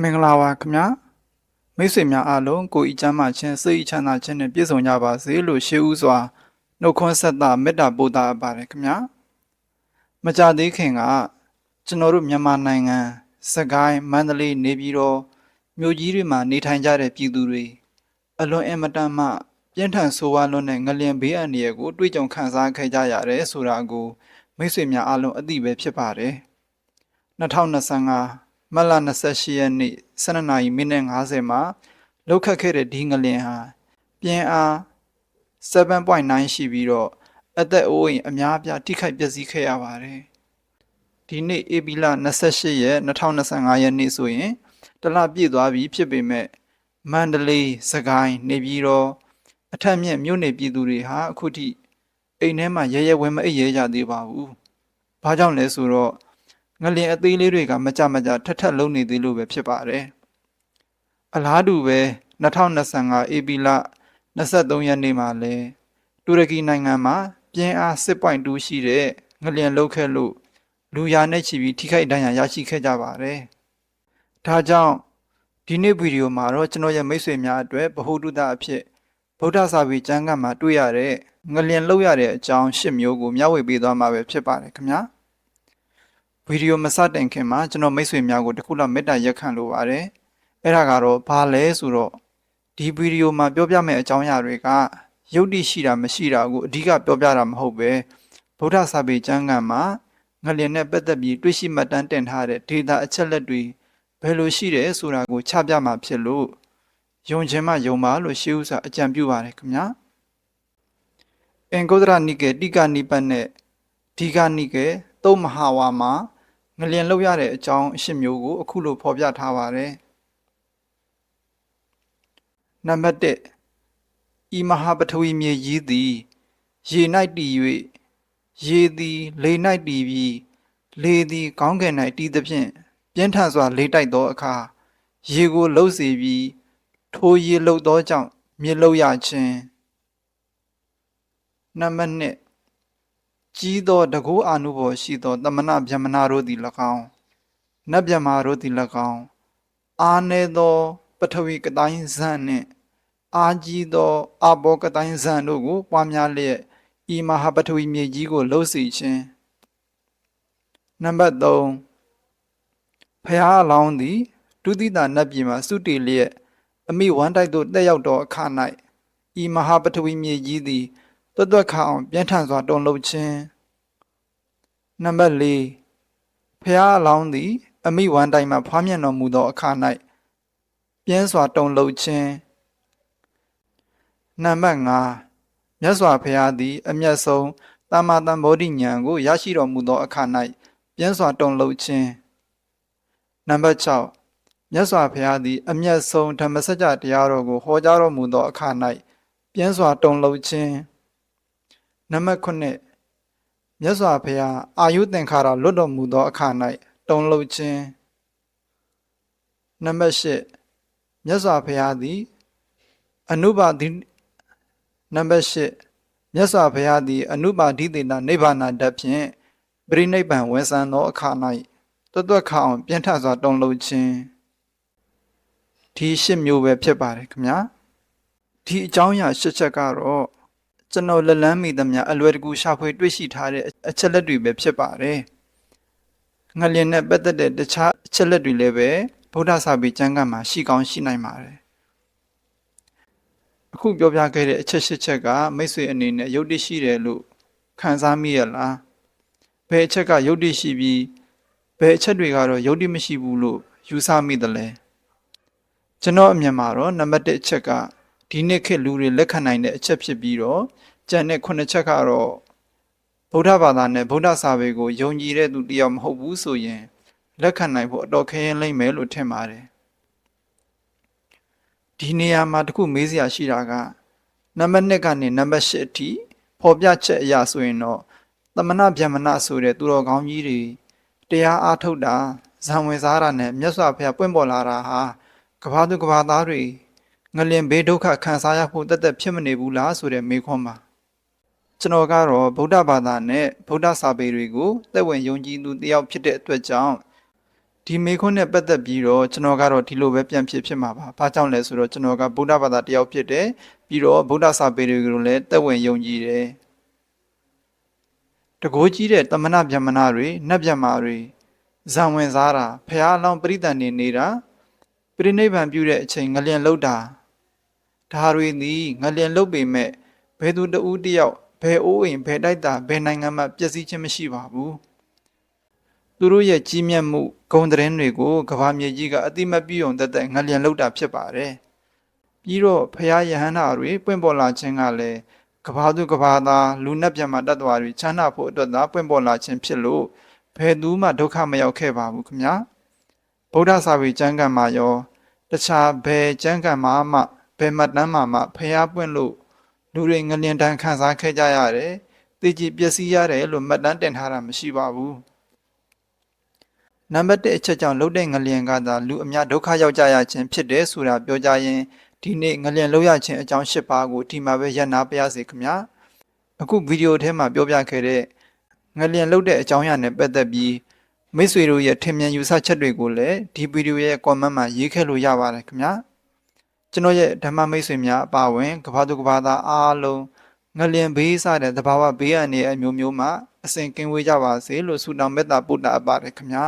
မင်္ဂလာပါခင်ဗျာမိတ်ဆွေများအားလုံးကိုဤချမ်းသာခြင်းစိတ်ဤချမ်းသာခြင်းနဲ့ပြည့်စုံကြပါစေလို့ရှေးဥစွာနှုတ်ခွန်းဆက်တာမေတ္တာပို့တာအပ်ပါတယ်ခင်ဗျာမကြသေးခင်ကကျွန်တော်တို့မြန်မာနိုင်ငံစကိုင်းမန္တလေးနေပြည်တော်မြို့ကြီးတွေမှာနေထိုင်ကြတဲ့ပြည်သူတွေအလွန်အင်မတန်မှပြင်းထန်ဆိုးဝါးလွန်းတဲ့ငလျင်ဘေးအန္တရာယ်ကိုတွေ့ကြုံခံစားခဲ့ကြရတယ်ဆိုတာကိုမိတ်ဆွေများအားလုံးအသိပဲဖြစ်ပါတယ်2025 မတ်လ28ရက်နေ့12နာရီမိနစ်50မှာလောက်ခတ်ခဲ့တဲ့ဒီငလျင်ဟာပြင်းအား7.9ရှိပြီးတော့အသက်အိုးအိမ်အများအပြားထိခိုက်ပျက်စီးခဲ့ရပါတယ်။ဒီနေ့ဧပြီလ28ရက်2025ရက်နေ့ဆိုရင်တစ်လပြည့်သွားပြီဖြစ်ပေမဲ့မန္တလေး၊စကိုင်းနေပြည်တော်အထက်မြက်မြို့နယ်ပြည်သူတွေဟာအခုထိအိမ်ထဲမှာရဲရဲဝဲမအိပ်ရဲကြသေးပါဘူး။ဘာကြောင့်လဲဆိုတော့ ငလျင်အသေးလေးတွေကမကြမကြထက်ထက်လုံးနေသေးလို့ပဲဖြစ်ပါတယ်။အလားတူပဲ2025ဧပြီလ23ရက်နေ့မှာလဲတူရကီနိုင်ငံမှာပြင်းအား6.2ရှိတဲ့ငလျင်လှုပ်ခဲ့လို့လူရာနဲ့ချီပြီးထိခိုက်ဒဏ်ရာရရှိခဲ့ကြပါတယ်။ဒါကြောင့်ဒီနေ့ဗီဒီယိုမှာတော့ကျွန်တော်ရဲ့မိတ်ဆွေများအတွက်ဗဟုသုတအဖြစ်ဗုဒ္ဓစာပေကျမ်းဂန်မှာတွေ့ရတဲ့ငလျင်လှုပ်ရတဲ့အကြောင်း၈မျိုးကိုမျှဝေပေးသွားမှာပဲဖြစ်ပါတယ်ခင်ဗျာ။ ဗီဒီယိုမစတင်ခင်မှာကျွန်တော်မိတ်ဆွေများကိုတစ်ခုလောက်မေတ္တာရက်ခံလိုပါတယ်။အဲ့ဒါကတော့ဘာလဲဆိုတော့ဒီဗီဒီယိုမှာပြောပြမယ့်အကြောင်းအရာတွေကယုတ်တိရှိတာမရှိတာကိုအဓိကပြောပြတာမဟုတ်ပဲဗုဒ္ဓစာပေကျမ်းဂန်မှာငလျင်နဲ့ပတ်သက်ပြီးတွေ့ရှိမှတ်တမ်းတင်ထားတဲ့ဒေတာအချက်လက်တွေဘယ်လိုရှိတယ်ဆိုတာကိုချပြမှာဖြစ်လို့ယုံခြင်းမှယုံပါလို့ရှေးဥစွာအကြံပြုပါတယ်ခင်ဗျာအင်္ဂုတ္တရနိကေတိကနိပတ်နဲ့ဒီကနိကေ သုံးမဟာဝါမှာငလျင်လောက်ရတဲ့အကြောင်းအရှင်းမျိုးကိုအခုလိုဖော်ပြထားပါတယ်နံပါတ်1ဤမဟာပထဝီမြေကြီးသည် ရေ၌တည်၍ရေသည်လေ၌တည်ပြီးလေသည်ကောင်းကင်၌တည်သဖြင့်ပြင်းထန်စွာလေးတိုက်သောအခါရေကိုလှုပ်စေပြီးထိုရေလှုပ်သောကြောင့်မြေလှုပ်ရခြင်းနံပါတ်2 ကြီးသောတကူအာနုဘော်ရှိသောတမနာဗျမနာတို့သည်၎င်းနတ်ဗျမာတို့သည်၎င်းအာနေသောပထဝီကတိုင်းဇန်နှင့်အာကြီးသောအဘောကတိုင်းဇန်တို့ကိုပွားများလျက်ဤမဟာပထဝီမြေကြီးကိုလှုပ်စေခြင်းနံပါတ်3ဖျားအလောင်းသည်ဒုတိယနတ်ပြည်မှာစုတည်လျက်အမိဝမ်းတိုက်သို့တက်ရောက်သောအခါ၌ဤမဟာပထဝီမြေကြီးသည် တွတ်တွတ်ခအောင်ပြင်းထန်စွာတုန်လှုပ်ခြင်းနံပါတ်4ဖျားအလောင်းသည် အမိဝမ်းတိုက်မှဖွားမြင်တော်မူသောအခါ၌ပြင်းစွာတုန်လှုပ်ခြင်းနံပါတ်5မြတ်စွာဘုရားသည် အမျက်ဆုံးတမ္မာတံဗောဓိဉာဏ်ကိုရရှိတော်မူသောအခါ၌ပြင်းစွာတုန်လှုပ်ခြင်းနံပါတ်6မြတ်စွာဘုရားသည် အမျက်ဆုံးဓမ္မစကြာတရားတော်ကိုဟောကြားတော်မူသောအခါ၌ပြင်းစွာတုန်လှုပ်ခြင်း နံပါတ်9မြတ်စွာဘုရားအာယုသင်္ခါရလွတ်တော်မူသောအခါ၌တုန်လှုပ်ခြင်းနံပါတ်10မြတ်စွာဘုရားသည်အနုပါတိနံပါတ်8မြတ်စွာဘုရားသည်အနုပါတိတေနနိဗ္ဗာန်ဓာတ်ဖြင့်ပြိနိဗ္ဗာန်ဝန်ဆန်သောအခါ၌တွတ်တွတ်ခအောင်ပြင်းထန်စွာတုန်လှုပ်ခြင်းဒီရှစ်မျိုးပဲဖြစ်ပါတယ်ခင်ဗျာဒီအကြောင်းအရာရှစ်ချက်ကတော့ ကျွန်တော်လက်လန်းမိသမျှအလွယ်တကူရှာဖွေတွေ့ရှိထားတဲ့အချက်လက်တွေပဲဖြစ်ပါတယ်ငလျင်နဲ့ပတ်သက်တဲ့တခြားအချက်လက်တွေလည်းပဲဗုဒ္ဓစာပေကျမ်းဂန်မှာရှိကောင်းရှိနိုင်ပါတယ်အခုပြောပြခဲ့တဲ့အချက်ရှစ်ချက်ကမိတ်ဆွေအနေနဲ့ယုတ်တိရှိတယ်လို့ခံစားမိရလားဘယ်အချက်ကယုတ်တိရှိပြီးဘယ်အချက်တွေကတော့ယုတ်တိမရှိဘူးလို့ယူဆမိတယ်လဲကျွန်တော်အမြင်မှာတော့နံပါတ်1အချက်က ဒီနှစ်ခေတ်လူတွေလက်ခံနိုင်တဲ့အချက်ဖြစ်ပြီးတော့ကျန်တဲ့9ချက်ကတော့ဗုဒ္ဓဘာသာနဲ့ဗုဒ္ဓစာပေကိုယုံကြည်တဲ့သူတယောက်မဟုတ်ဘူးဆိုရင်လက်ခံနိုင်ဖို့အတော်ခဲရင်လိမ့်မယ်လို့ထင်ပါတယ်ဒီနေရာမှာတခုမေးစရာရှိတာကနံပါတ်1ကနေနံပါတ်8အထိဖော်ပြချက်အရာဆိုရင်တော့သမဏဗျမနဆိုတဲ့သူတော်ကောင်းကြီးတွေတရားအားထုတ်တာဇံဝင်စားတာနဲ့မြတ်စွာဘုရားပွင့်ပေါ်လာတာဟာကဘာသူကဘာသားတွေ ငလင်ဘေးဒုက္ခခံစားရဖို့တသက်ဖြစ်မနေဘူးလားဆိုတဲ့မေးခွန်းပါကျွန်တော်ကတော့ဗုဒ္ဓဘာသာနဲ့ဗုဒ္ဓစာပေတွေကိုသက်ဝင်ယုံကြည်သူတယောက်ဖြစ်တဲ့အတွက်ကြောင့်ဒီမေခွန်းနဲ့ပတ်သက်ပြီးတော့ကျွန်တော်ကတော့ဒီလိုပဲပြန်ဖြစ်ဖြစ်မှာပါ။ဘာကြောင့်လဲဆိုတော့ကျွန်တော်ကဗုဒ္ဓဘာသာတစ်ယောက်ဖြစ်တယ်။ပြီးတော့ဗုဒ္ဓစာပေတွေကိုလည်းတက်ဝင်ယုံကြည်တယ်။တကိုးကြီးတဲ့တမနာဗျမနာတွေနတ်ဗျမာတွေဇံဝင်စားတာဖះအလောင်းပရိသတ်နေနေတာပြိနိဗ္ဗာန်ပြုတဲ့အချိန်ငလျင်လောက်တာ ဒါတွေသည်ငလျင်လောက်ပေမဲ့ဘယ်သူတဦးတစ်ယောက်ဘယ်အိုးအိမ်ဘယ်တိုက်တာဘယ်နိုင်ငံမှပျက်စီးခြင်းမရှိပါဘူး။သူတို့ရဲ့ကြီးမြတ်မှုဂုဏ်သတင်းတွေကိုကဘာမြေကြီးကအတိမတ်ပြုံတက်တက်ငလျင်လောက်တာဖြစ်ပါတယ်။ပြီးတော့ဖះယဟန္တာတွေပွင့်ပေါ်လာခြင်းကလည်းကဘာသူကဘာသားလူနတ်ပြမတတ်တော်တွေချမ်းသာဖို့အတွက်သာပွင့်ပေါ်လာခြင်းဖြစ်လို့ဘယ်သူမှဒုက္ခမရောက်ခဲ့ပါဘူးခင်ဗျာဗုဒ္ဓစာပေကျမ်းဂန်မှာရော တခြားဘယ်ကျမ်းဂန်မှာမှဘ ယ်မှတ်တမ်းမှာမှဖះပွင့်လို့လူတွေငလျင်တန်းခံစားခဲ့ကြရတယ်တည်ကြည်ပျက်စီးရတယ်လို့မှတ်တမ်းတင်ထားတာမရှိပါဘူးနံပါတ်1အချက်ကြောင့်လှုပ်တဲ့ငလျင်ကသာလူအများဒုက္ခရောက်ကြရခြင်းဖြစ်တယ်ဆိုတာပြောကြရင်ဒီနေ့ငလျင်လှုပ်ရခြင်းအကြောင်း၈ပါးကိုဒီမှာပဲရပ်နာပါရစေခင်ဗျာအခုဗီဒီယိုထဲမှာပြောပြခဲ့တဲ့ငလျင်လုတ်တဲ့အကြောင်းအရာနဲ့ပတ်သက်ပြီးမိတ်ဆွေတို့ရဲ့ထင်မြင်ယူဆချက်တွေကိုလည်းဒီဗီဒီယိုရဲ့ comment မှာရေးခဲ့လို့ရပါတယ်ခင်ဗျာ ကျွန်တော်ရဲ့ဓမ္မမိတ်ဆွေများအပါအဝင်ကဘာသူကဘာသားအားလုံးငလျင်ဘေးစတဲ့သဘာဝဘေးအန္တရာယ်အမျိုးမျိုးမှာအစဉ်ကင်းဝေးကြပါစေလို့ဆုတောင်းမေတ္တာပို့တာအပ်ပါတယ်ခင်ဗျာ